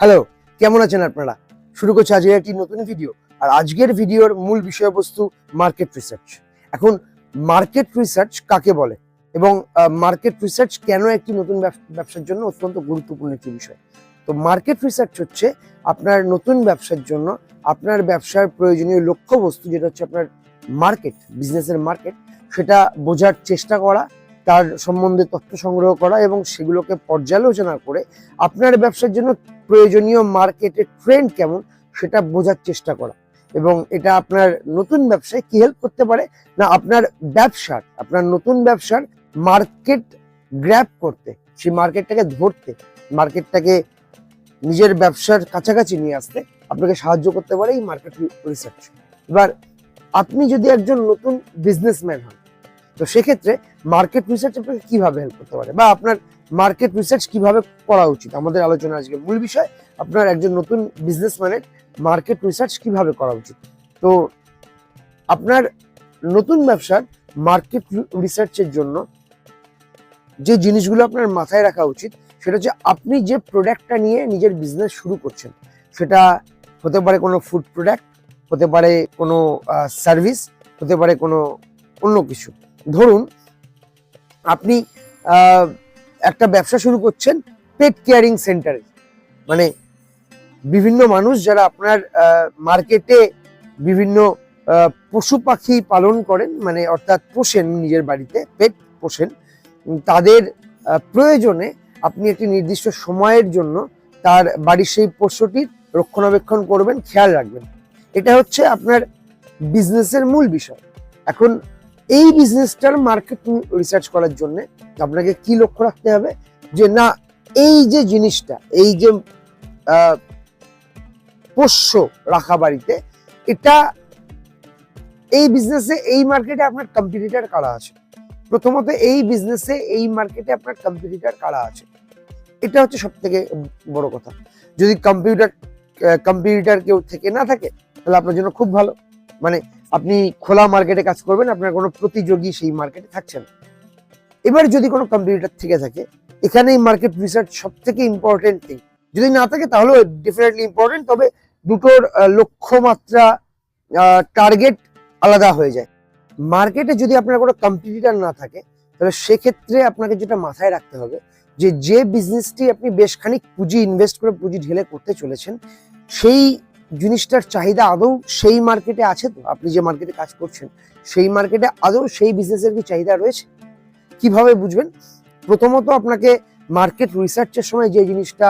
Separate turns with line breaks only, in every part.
Hello, কেমন আছেন আপনারা? শুরু করছি আজকের একটি নতুন ভিডিও আর আজকের ভিডিওর মূল বিষয়বস্তু মার্কেট রিসার্চ এখন মার্কেট রিসার্চ কাকে বলে? এবং মার্কেট রিসার্চ কেন একটি নতুন ব্যবস- ব্যবসার জন্য অত্যন্ত গুরুত্বপূর্ণ একটি বিষয়? তো মার্কেট রিসার্চ হচ্ছে আপনার নতুন ব্যবসার জন্য আপনার ব্যবসার প্রয়োজনীয় লক্ষ্যবস্তু যেটা হচ্ছে আপনার মার্কেট বিজনেসের মার্কেট সেটা বোঝার চেষ্টা করা তার সম্বন্ধে তথ্য সংগ্রহ করা এবং সেগুলোকে পর্যালোচনা করে আপনার ব্যবসার জন্য প্রয়োজনীয় মার্কেটের ট্রেন্ড কেমন সেটা বোঝার চেষ্টা করা। এবং এটা আপনার নতুন ব্যবসায় কি হেল্প করতে পারে না আপনার ব্যবসার, আপনার নতুন ব্যবসার মার্কেট গ্র্যাপ করতে, সেই মার্কেটটাকে ধরতে মার্কেটটাকে নিজের ব্যবসার কাছাকাছি নিয়ে আসতে আপনাকে সাহায্য করতে পারে এই মার্কেট রিসার্চ এবার আপনি যদি একজন নতুন বিজনেসম্যান হন তো সেক্ষেত্রে মার্কেট রিসার্চ আপনাকে কীভাবে হেল্প করতে পারে? বা আপনার মার্কেট রিসার্চ কীভাবে করা উচিত? আমাদের আলোচনা আজকে মূল বিষয়, আপনার একজন নতুন বিজনেসম্যানের মার্কেট রিসার্চ কীভাবে করা উচিত? তো আপনার নতুন ব্যবসার মার্কেট রিসার্চের জন্য যে জিনিসগুলো আপনার মাথায় রাখা উচিত, সেটা হচ্ছে আপনি যে প্রোডাক্টটা নিয়ে নিজের বিজনেস শুরু করছেন, সেটা হতে পারে কোনো ফুড প্রোডাক্ট হতে পারে কোনো সার্ভিস হতে পারে কোনো অন্য কিছু। ধরুন, আপনি একটা ব্যবসা শুরু করছেন পেট কেয়ারিং সেন্টারে মানে বিভিন্ন মানুষ যারা আপনার মার্কেটে বিভিন্ন পশু পাখি পালন করেন মানে অর্থাৎ পোষেন নিজের বাড়িতে পেট পোষেন, তাদের প্রয়োজনে আপনি একটি নির্দিষ্ট সময়ের জন্য তার বাড়ির সেই পোষ্যটির রক্ষণাবেক্ষণ করবেন, খেয়াল রাখবেন। এটা হচ্ছে আপনার বিজনেসের মূল বিষয়। এখন এই বিজনেসটার মার্কেট রিসার্চ করার জন্য আপনাকে কি লক্ষ্য রাখতে হবে? যে না, এই যে জিনিসটা, এই যে পোষ্য রাখা বাড়িতে, এটা এই বিজনেসে এই মার্কেটে আপনার কম্পিটিটর কারা আছে? প্রথমত এই বিজনেসে এই মার্কেটে আপনার কম্পিটিটর কারা আছে? এটা হচ্ছে সব থেকে বড় কথা। যদি কম্পিউটার কম্পিটিটর কেউ থেকে না থাকে, তাহলে আপনার জন্য খুব ভালো। মানে আপনি খোলা মার্কেটে কাজ করবেন, আপনার কোনো প্রতিযোগী সেই মার্কেটে থাকছে না এবার যদি কোনো কম্পিউটার থেকে থাকে এখানেই মার্কেট রিসার্চ সব থেকে ইম্পর্টেন্ট থিং যদি না থাকে, তাহলেও ডেফিনেটলি ইম্পর্টেন্ট তবে দুটোর লক্ষ্যমাত্রা টার্গেট আলাদা হয়ে যায়। মার্কেটে যদি আপনার কোনো কম্পিটিটার না থাকে, তাহলে সেক্ষেত্রে আপনাকে যেটা মাথায় রাখতে হবে, যে যে বিজনেসটি আপনি বেশ খানিক পুঁজি ইনভেস্ট করে, পুঁজি ঢেলে করতে চলেছেন, সেই জিনিসটার চাহিদা আদৌ সেই মার্কেটে আছে তো? আপনি যে মার্কেটে কাজ করছেন, সেই মার্কেটে আদৌ সেই বিজনেসের কি চাহিদা রয়েছে? কীভাবে বুঝবেন? প্রথমত আপনাকে মার্কেট রিসার্চের সময় যে জিনিসটা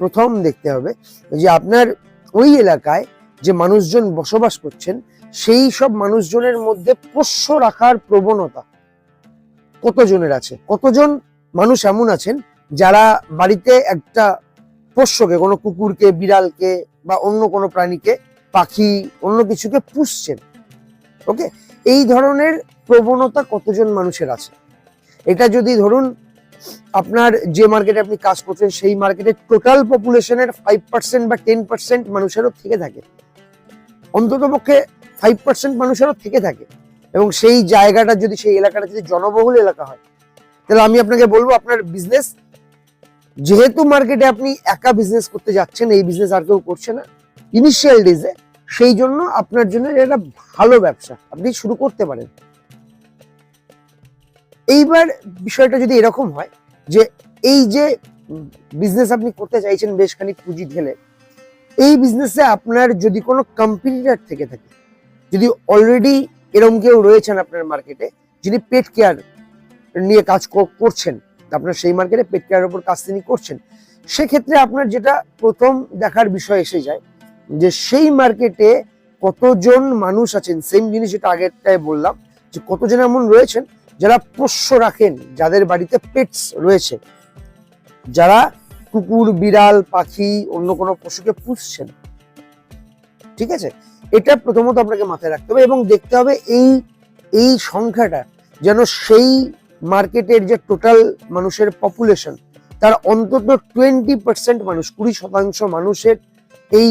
প্রথম দেখতে হবে, যে আপনার ওই এলাকায় যে মানুষজন বসবাস করছেন, সেই সব মানুষজনের মধ্যে পোষ্য রাখার প্রবণতা কতজনের আছে? কতজন মানুষ এমন আছেন যারা বাড়িতে একটা পোষ্যকে, কোনো কুকুরকে, বিড়ালকে বা অন্য কোনো প্রাণীকে, পাখি, অন্য কিছুকে পুষছেন। ওকে? এই ধরনের প্রবণতা কতজন মানুষের আছে? এটা যদি ধরুন, আপনার যে মার্কেটে আপনি কাজ করছেন, সেই মার্কেটের টোটাল পপুলেশনের ফাইভ পার্সেন্ট বা টেন পার্সেন্ট মানুষেরও থেকে থাকে। অন্তত পক্ষে ফাইভ পার্সেন্ট মানুষেরও থেকে থাকে। এবং সেই জায়গাটা যদি সেই এলাকাটা যদি জনবহুল এলাকা হয়, তাহলে আমি আপনাকে বলব, আপনার বিজনেস যেহেতু মার্কেটে আপনি একা বিজনেস করতে যাচ্ছেন, এই বিজনেস আর কেউ করছে না। ইনিশিয়াল ডেজে সেই জন্য আপনার জন্য এটা ভালো ব্যবসা। আপনি শুরু করতে পারেন। এইবার বিষয়টা যদি এরকম হয় যে এই যে বিজনেস আপনি করতে চাইছেন বেশ খানিক পুঁজি ঢেলে, এই বিজনেসে আপনার যদি কোনো কম্পিটিটর থেকে থাকে, যদি অলরেডি এরকম কেউ রয়েছেন আপনার মার্কেটে যিনি পেট কেয়ার নিয়ে কাজ কর- করছেন আপনার সেই মার্কেটে পেট কেয়ারের উপর কাজ তিনি করছেন। সেক্ষেত্রে আপনার যেটা প্রথম দেখার বিষয় এসে যায় যে সেই মার্কেটে কতজন মানুষ আছেন সেম জিনিস যেটা আগেরটায় বললাম, যে কতজন এমন রয়েছেন যারা পোষ্য রাখেন, যাদের বাড়িতে পেটস রয়েছে। যারা কুকুর, বিড়াল, পাখি, অন্য কোনো পশুকে পুষছেন। ঠিক আছে? এটা প্রথমত আপনাকে মাথায় রাখতে হবে এবং দেখতে হবে এই এই সংখ্যাটা যেন সেই মার্কেটের যে টোটাল মানুষের পপুলেশন তার অন্তত টোয়েন্টি পার্সেন্ট মানুষ, কুড়ি শতাংশ মানুষের এই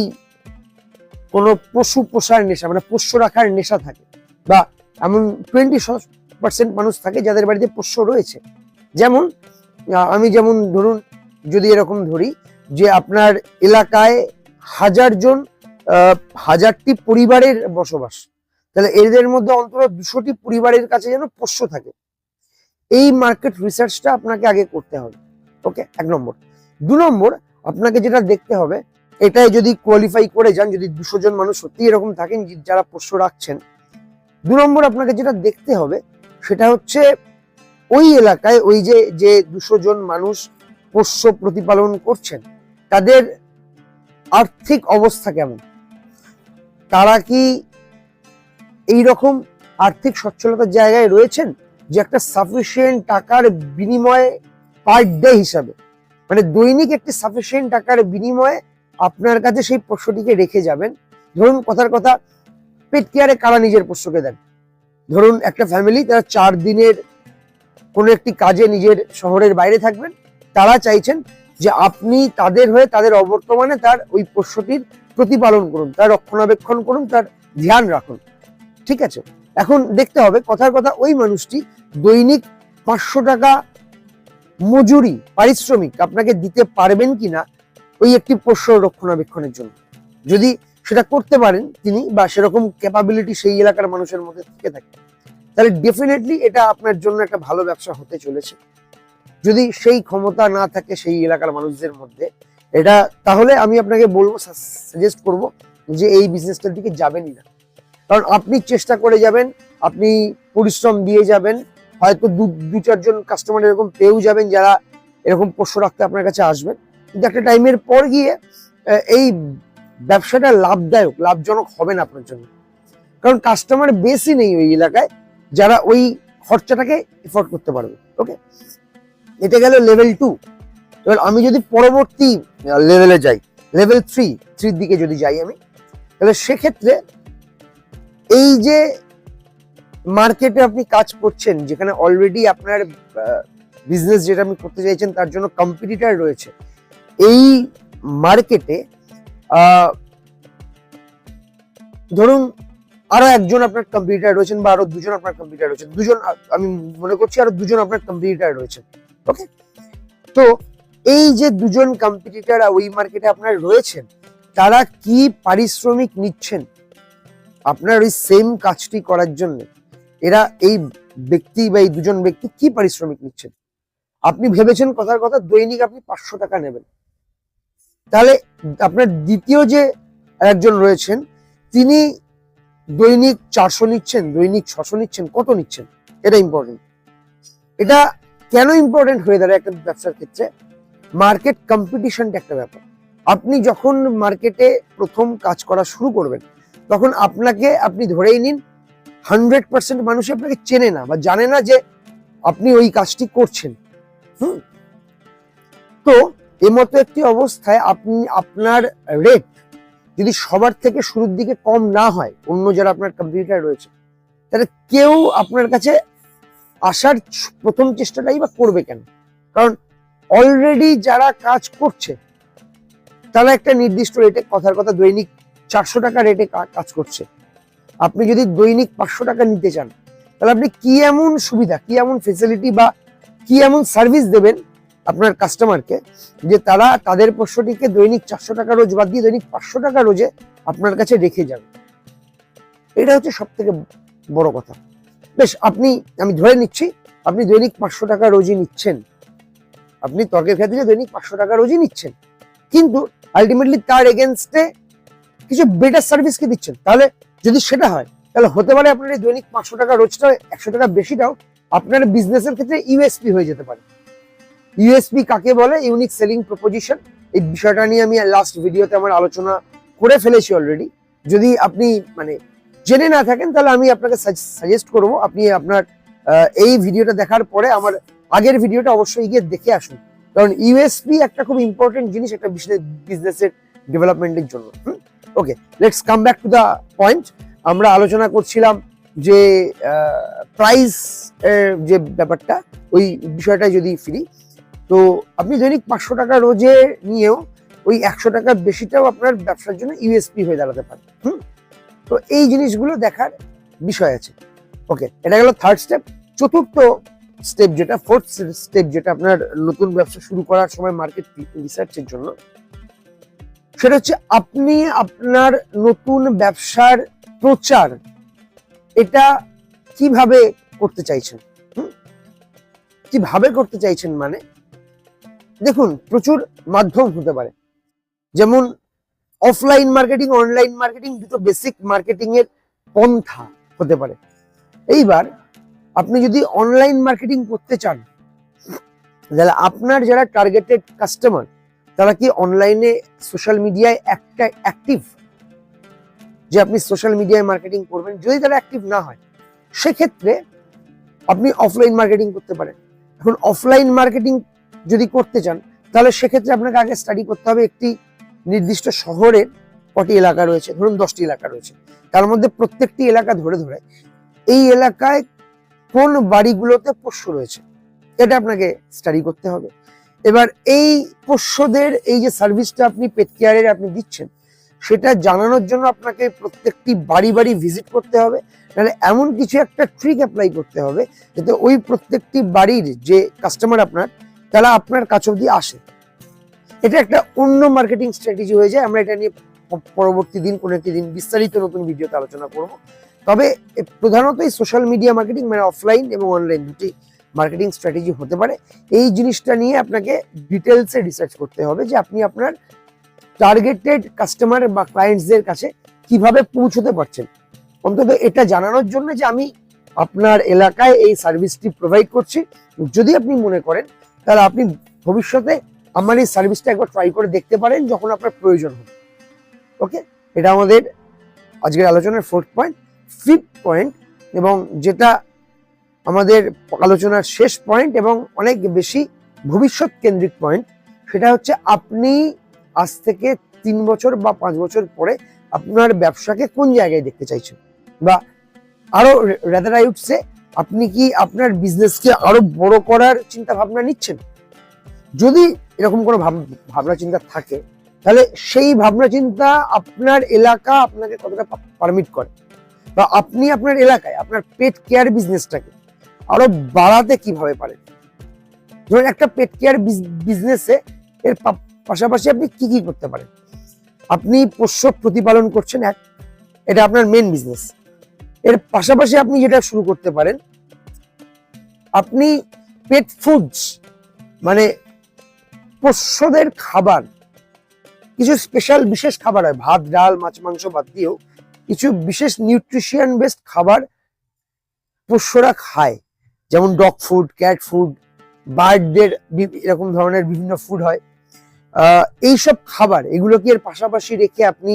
কোনো পশু পোষার নেশা মানে পোষ্য রাখার নেশা থাকে বা এমন টোয়েন্টি পার্সেন্ট মানুষ থাকে যাদের বাড়িতে পোষ্য রয়েছে। যেমন আমি যেমন ধরুন, যদি এরকম ধরি যে আপনার এলাকায় হাজার জন হাজারটি পরিবারের বসবাস, তাহলে এদের মধ্যে অন্তত দুশোটি পরিবারের কাছে যেন পোষ্য থাকে। এই মার্কেট রিসার্চটা আপনাকে আগে করতে হবে। ওকে এক নম্বর। দু নম্বর, আপনাকে যেটা দেখতে হবে, এটাই যদি কোয়ালিফাই করে যান, যদি দুশো জন মানুষ সত্যি এরকম থাকেন যারা পোষ্য রাখছেন, দু নম্বর আপনাকে যেটা দেখতে হবে, সেটা হচ্ছে ওই এলাকায় ওই যে যে দুশো জন মানুষ পোষ্য প্রতিপালন করছেন, তাদের আর্থিক অবস্থা কেমন? তারা কি এই রকম আর্থিক সচ্ছলতার জায়গায় রয়েছেন? যে একটা সাফিসিয়েন্ট টাকার বিনিময়ে পার ডে হিসাবে। মানে দৈনিক একটি সাফিসিয়েন্ট টাকার বিনিময়ে আপনার কাছে সেই পোষ্যটিকে রেখে যাবেন। ধরুন কথার কথা, পেট কেয়ারে কারা নিজের পোষ্যকে দেন? ধরুন একটা ফ্যামিলি তারা চার দিনের কোনো একটি কাজে নিজের শহরের বাইরে থাকবেন। তারা চাইছেন যে আপনি তাদের হয়ে, তাদের অবর্তমানে তার ওই পোষ্যটির প্রতিপালন করুন, তার রক্ষণাবেক্ষণ করুন, তার ধ্যান রাখুন। ঠিক আছে? এখন দেখতে হবে, কথার কথা ওই মানুষটি দৈনিক পাঁচশো টাকা মজুরি, পারিশ্রমিক আপনাকে দিতে পারবেন কিনা, ওই একটি পোষ্য রক্ষণাবেক্ষণের জন্য। যদি সেটা করতে পারেন তিনি বা সেরকম ক্যাপাবিলিটি সেই এলাকার মানুষের মধ্যে থেকে থাকে, তাহলে ডেফিনেটলি এটা আপনার জন্য একটা ভালো ব্যবসা হতে চলেছে। যদি সেই ক্ষমতা না থাকে সেই এলাকার মানুষদের মধ্যে, এটা তাহলে আমি আপনাকে বলব সাজেস্ট করব যে এই বিজনেসটার দিকে যাবেনই না। কারণ আপনি চেষ্টা করে যাবেন, আপনি পরিশ্রম দিয়ে যাবেন, হয়তো দু দু চারজন কাস্টমার এরকম পেয়েও যাবেন যারা এরকম পোষ্য রাখতে আপনার কাছে আসবেন। কিন্তু একটা টাইমের পর গিয়ে এই ব্যবসাটা লাভদায়ক, লাভজনক হবে না আপনার জন্য। কারণ কাস্টমার বেশি নেই ওই এলাকায়, যারা ওই খরচাটাকে এফোর্ড করতে পারবে ওকে এটা গেল লেভেল টু এবার আমি যদি পরবর্তী লেভেলে যাই লেভেল থ্রি থ্রির দিকে যদি যাই আমি, তাহলে সেক্ষেত্রে এই যে মার্কেটে আপনি কাজ করছেন, যেখানে অলরেডি আপনার বিজনেস যেটা আপনি করতে চাইছেন, তার জন্য কম্পিটিটার রয়েছে, এই মার্কেটে ধরুন আরও একজন আপনার কম্পিউটার রয়েছেন বা আরও দুজন আপনার কম্পিউটার রয়েছেন, দুজন, আমি মনে করছি আরও দুজন আপনার কম্পিউটার রয়েছেন ওকে তো এই যে দুজন কম্পিটিটার ওই মার্কেটে আপনার রয়েছেন, তারা কি পারিশ্রমিক নিচ্ছেন? আপনার ওই সেম কাজটি করার জন্য এরা এই ব্যক্তি বা এই দুজন ব্যক্তি কি পারিশ্রমিক নিচ্ছেন? আপনি ভেবেছেন কথার কথা, দৈনিক আপনি পাঁচশো টাকা নেবেন। তাহলে আপনার দ্বিতীয় যে একজন রয়েছেন, তিনি দৈনিক চারশো নিচ্ছেন, দৈনিক ছশো নিচ্ছেন, কত নিচ্ছেন? এটা ইম্পর্টেন্ট এটা কেন ইম্পর্টেন্ট হয়ে দাঁড়ায় একটা ব্যবসার ক্ষেত্রে? মার্কেট কম্পিটিশনটা একটা ব্যাপার। আপনি যখন মার্কেটে প্রথম কাজ করা শুরু করবেন তখন আপনাকে আপনি ধরেই নিন হান্ড্রেড পার্সেন্ট মানুষ আপনাকে চেনে না বা জানে না যে আপনি ওই কাজটি করছেন। হুম। তো এমতো একটি অবস্থায় আপনি, আপনার রেট যদি সবার থেকে শুরুর দিকে কম না হয়, অন্য যারা আপনার কম্পিউটার রয়েছে, তাহলে কেউ আপনার কাছে আসার প্রথম চেষ্টাটাই বা করবে কেন? কারণ অলরেডি যারা কাজ করছে, তারা একটা নির্দিষ্ট রেটে কথার কথা দৈনিক চারশো টাকা রেটে কাজ করছে। আপনি যদি দৈনিক পাঁচশো টাকা নিতে চান, তাহলে আপনি কি এমন সুবিধা, কি এমন ফেসিলিটি বা কি এমন সার্ভিস দেবেন আপনার কাস্টমারকে যে তারা তাদের পোষ্যটিকে দৈনিক চারশো টাকা রোজ বাদ দিয়ে দৈনিক পাঁচশো টাকা রোজে আপনার কাছে রেখে যাবে? এটা হচ্ছে সব থেকে বড় কথা। বেশ, আপনি, আমি ধরে নিচ্ছি, আপনি দৈনিক পাঁচশো টাকা রোজই নিচ্ছেন। আপনি তর্কের ক্ষেত্রে দৈনিক পাঁচশো টাকা রোজই নিচ্ছেন। কিন্তু আলটিমেটলি তার এগেনস্টে কিছু বেটার সার্ভিস কি দিচ্ছেন? তাহলে যদি সেটা হয়, তাহলে হতে পারে আপনার এই দৈনিক পাঁচশো টাকা রোজটা একশো টাকা বেশিটাও আপনার বিজনেসের ক্ষেত্রে ইউএসপি হয়ে যেতে পারে। ইউএসপি কাকে বলে? ইউনিক সেলিং প্রপোজিশন এই বিষয়টা নিয়ে আমি লাস্ট ভিডিওতে আমার আলোচনা করে ফেলেছি অলরেডি যদি আপনি মানে জেনে না থাকেন, তাহলে আমি আপনাকে সাজেস্ট করব, আপনি আপনার এই ভিডিওটা দেখার পরে আমার আগের ভিডিওটা অবশ্যই গিয়ে দেখে আসুন। কারণ ইউএসপি একটা খুব ইম্পর্টেন্ট জিনিস একটা বিজনেসের ডেভেলপমেন্টের জন্য। Okay let's come back to the point আমরা আলোচনা করছিলাম যে প্রাইস যে ব্যাপারটা, ওই বিষয়টা যদি ফিরি, তো আপনি দৈনিক পাঁচশো টাকা রোজে নিয়েও ওই একশো টাকার বেশিটাও আপনার ব্যবসার জন্য ইউএসপি হয়ে দাঁড়াতে পারে, হুম? তো এই জিনিসগুলো দেখার বিষয় আছে। ওকে এটা গেল থার্ড স্টেপ চতুর্থ স্টেপ যেটা ফোর্থ স্টেপ যেটা আপনার নতুন ব্যবসা শুরু করার সময় মার্কেট রিসার্চের জন্য সেটা হচ্ছে আপনি আপনার নতুন ব্যবসার প্রচার, এটা কীভাবে করতে চাইছেন? কীভাবে করতে চাইছেন মানে? দেখুন, প্রচুর মাধ্যম হতে পারে। যেমন অফলাইন মার্কেটিং অনলাইন মার্কেটিং দুটো বেসিক মার্কেটিং এর পন্থা হতে পারে। এইবার আপনি যদি অনলাইন মার্কেটিং করতে চান, তাহলে আপনার যারা টার্গেটেড কাস্টমার তারা কি অনলাইনে সোশ্যাল মিডিয়ায় একটা অ্যাক্টিভ যে আপনি সোশ্যাল মিডিয়ায় মার্কেটিং করবেন, যদি তারা অ্যাক্টিভ না হয়, সেক্ষেত্রে আপনি অফলাইন মার্কেটিং করতে পারেন। এখন অফলাইন মার্কেটিং যদি করতে চান, তাহলে সেক্ষেত্রে আপনাকে আগে স্টাডি করতে হবে একটি নির্দিষ্ট শহরের কটি এলাকা রয়েছে। ধরুন দশটি এলাকা রয়েছে। তার মধ্যে প্রত্যেকটি এলাকা ধরে ধরে এই এলাকায় কোন বাড়িগুলোতে পোষ্য রয়েছে, এটা আপনাকে স্টাডি করতে হবে। এবার এই পোষ্যদের, এই যে সার্ভিসটা আপনি পেট কেয়ারের আপনি দিচ্ছেন, সেটা জানানোর জন্য আপনাকে প্রত্যেকটি বাড়ি বাড়ি ভিজিট করতে হবে। নাহলে এমন কিছু একটা ট্রিক অ্যাপ্লাই করতে হবে যাতে ওই প্রত্যেকটি বাড়ির যে কাস্টমার আপনার, তারা আপনার কাছ অব্দি আসে। এটা একটা অন্য মার্কেটিং স্ট্র্যাটেজি হয়ে যায়। আমরা এটা নিয়ে পরবর্তী দিন, কোনো একটি দিন বিস্তারিত নতুন ভিডিওতে আলোচনা করব। তবে প্রধানত এই সোশ্যাল মিডিয়া মার্কেটিং মানে অফলাইন এবং অনলাইন দুটি মার্কেটিং স্ট্র্যাটেজি হতে পারে। এই জিনিসটা নিয়ে আপনাকে ডিটেলসে রিসার্চ করতে হবে যে আপনি আপনার টার্গেটেড কাস্টমার বা ক্লায়েন্টসদের কাছে কীভাবে পৌঁছতে পারছেন। অন্তত এটা জানানোর জন্য যে আমি আপনার এলাকায় এই সার্ভিসটি প্রোভাইড করছি। যদি আপনি মনে করেন, তাহলে আপনি ভবিষ্যতে আমার এই সার্ভিসটা একবার ট্রাই করে দেখতে পারেন যখন আপনার প্রয়োজন হবে। ওকে এটা আমাদের আজকের আলোচনার ফোর্থ পয়েন্ট ফিফথ পয়েন্ট এবং যেটা আমাদের আলোচনার শেষ পয়েন্ট এবং অনেক বেশি ভবিষ্যৎ কেন্দ্রিক পয়েন্ট সেটা হচ্ছে আপনি আজ থেকে তিন বছর বা পাঁচ বছর পরে আপনার ব্যবসাকে কোন জায়গায় দেখতে চাইছেন? বা আরও রেদার আই উঠছে আপনি কি আপনার বিজনেসকে আরও বড় করার চিন্তা ভাবনা নিচ্ছেন? যদি এরকম কোনো ভাব- ভাবনা চিন্তা থাকে, তাহলে সেই ভাবনা চিন্তা আপনার এলাকা আপনাকে কতটা পারমিট করে? বা আপনি আপনার এলাকায়, আপনার পেট কেয়ার বিজনেসটাকে আরও বাড়াতে কীভাবে পারেন ধরুন একটা পেট কেয়ার বিজনেসে এর পাশাপাশি আপনি কি কি করতে পারেন? আপনি পোষ্য প্রতিপালন করছেন এক, এটা আপনার মেন বিজনেস এর পাশাপাশি আপনি যেটা শুরু করতে পারেন, আপনি পেট ফুডস মানে পোষ্যদের খাবার, কিছু স্পেশাল বিশেষ খাবার হয়, ভাত, ডাল, মাছ, মাংস বাদ দিয়েও কিছু বিশেষ নিউট্রিশিয়ান বেসড খাবার পোষ্যরা খায়। যেমন ডগ ফুড, ক্যাট ফুড, বার্ডদের এরকম ধরনের বিভিন্ন ফুড হয়। এইসব খাবার, এগুলো কি এর পাশাপাশি রেখে আপনি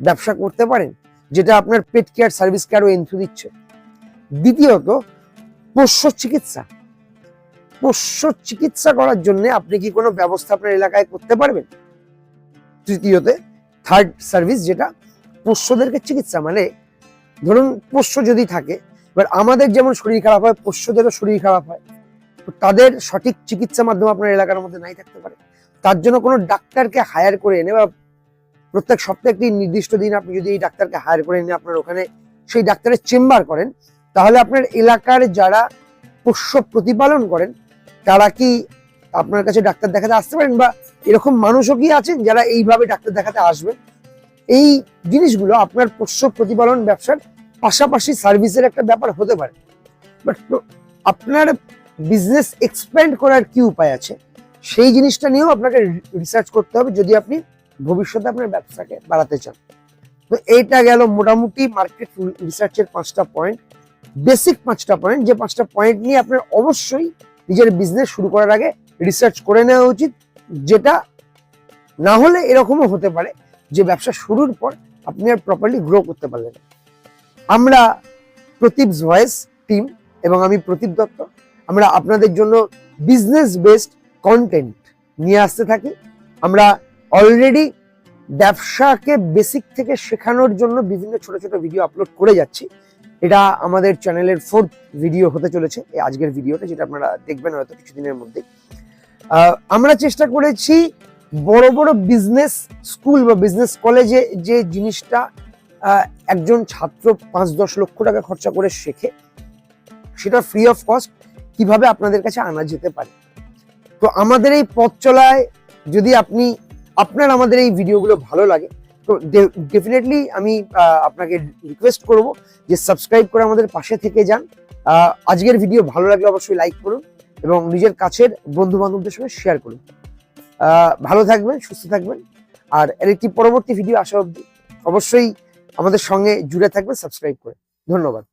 ব্যবসা করতে পারেন? যেটা আপনার পেট কেয়ার সার্ভিসকে আরও এন্থু দিচ্ছে। দ্বিতীয়ত, পোষ্য চিকিৎসা। পোষ্য চিকিৎসা করার জন্য আপনি কি কোনো ব্যবস্থা আপনার এলাকায় করতে পারবেন? তৃতীয়তে থার্ড সার্ভিস যেটা, পোষ্যদেরকে চিকিৎসা। মানে ধরুন, পোষ্য যদি থাকে এবার আমাদের যেমন শরীর খারাপ হয়, পোষ্যদেরও শরীর খারাপ হয় তাদের সঠিক চিকিৎসা মাধ্যম আপনার এলাকার মধ্যে নাই থাকতে পারে। তার জন্য কোনো ডাক্তারকে হায়ার করে এনে বা প্রত্যেক সপ্তাহে একটি নির্দিষ্ট দিন আপনি যদি এই ডাক্তারকে হায়ার করে এনে আপনার ওখানে সেই ডাক্তারের চেম্বার করেন, তাহলে আপনার এলাকার যারা পোষ্য প্রতিপালন করেন, তারা কি আপনার কাছে ডাক্তার দেখাতে আসতে পারেন? বা এরকম মানুষও কি আছেন যারা এইভাবে ডাক্তার দেখাতে আসবেন এই জিনিসগুলো আপনার পোষ্য প্রতিপালন ব্যবসার পাশাপাশি সার্ভিসের একটা ব্যাপার হতে পারে। বাট আপনার বিজনেস এক্সপ্যান্ড করার কি উপায় আছে? সেই জিনিসটা নিয়েও আপনাকে রিসার্চ করতে হবে যদি আপনি ভবিষ্যতে আপনার ব্যবসাকে বাড়াতে চান। তো এইটা গেল মোটামুটি মার্কেট রিসার্চের পাঁচটা পয়েন্ট বেসিক পাঁচটা পয়েন্ট যে পাঁচটা পয়েন্ট নিয়ে আপনার অবশ্যই নিজের বিজনেস শুরু করার আগে রিসার্চ করে নেওয়া উচিত। যেটা না হলে এরকমও হতে পারে যে ব্যবসা শুরুর পর আপনি আর প্রপারলি গ্রো করতে পারলেন। আমরা প্রদীপ ভয়েস টিম এবং আমি প্রদীপ দত্ত। আমরা আপনাদের জন্য বিজনেস বেসড কন্টেন্ট নিয়ে আসতে থাকি। আমরা অলরেডি ব্যবসাকে বেসিক থেকে শেখানোর জন্য বিভিন্ন ছোট ছোট ভিডিও আপলোড করে যাচ্ছি। এটা আমাদের চ্যানেলের ফোর্থ ভিডিও হতে চলেছে। এই আজকের ভিডিওটা যেটা আপনারা দেখবেন হয়তো কিছুদিনের মধ্যে আমরা চেষ্টা করেছি বড় বড় বিজনেস স্কুল বা বিজনেস কলেজে যে জিনিসটা একজন ছাত্র পাঁচ দশ লক্ষ টাকা খরচা করে শেখে, সেটা ফ্রি অফ কস্ট কীভাবে আপনাদের কাছে আনা যেতে পারে? তো আমাদের এই পথ চলায় যদি আপনি, আপনার আমাদের এই ভিডিওগুলো ভালো লাগে, তো ডেফিনেটলি আমি আপনাকে রিকোয়েস্ট করব যে সাবস্ক্রাইব করে আমাদের পাশে থেকে যান। আজকের ভিডিও ভালো লাগলে অবশ্যই লাইক করুন এবং নিজের কাছের বন্ধু বান্ধবদের সঙ্গে শেয়ার করুন। ভালো থাকবেন, সুস্থ থাকবেন। আর এর একটি পরবর্তী ভিডিও আসা অবধি অবশ্যই আমাদের সঙ্গে জুড়ে থাকবেন সাবস্ক্রাইব করে। ধন্যবাদ।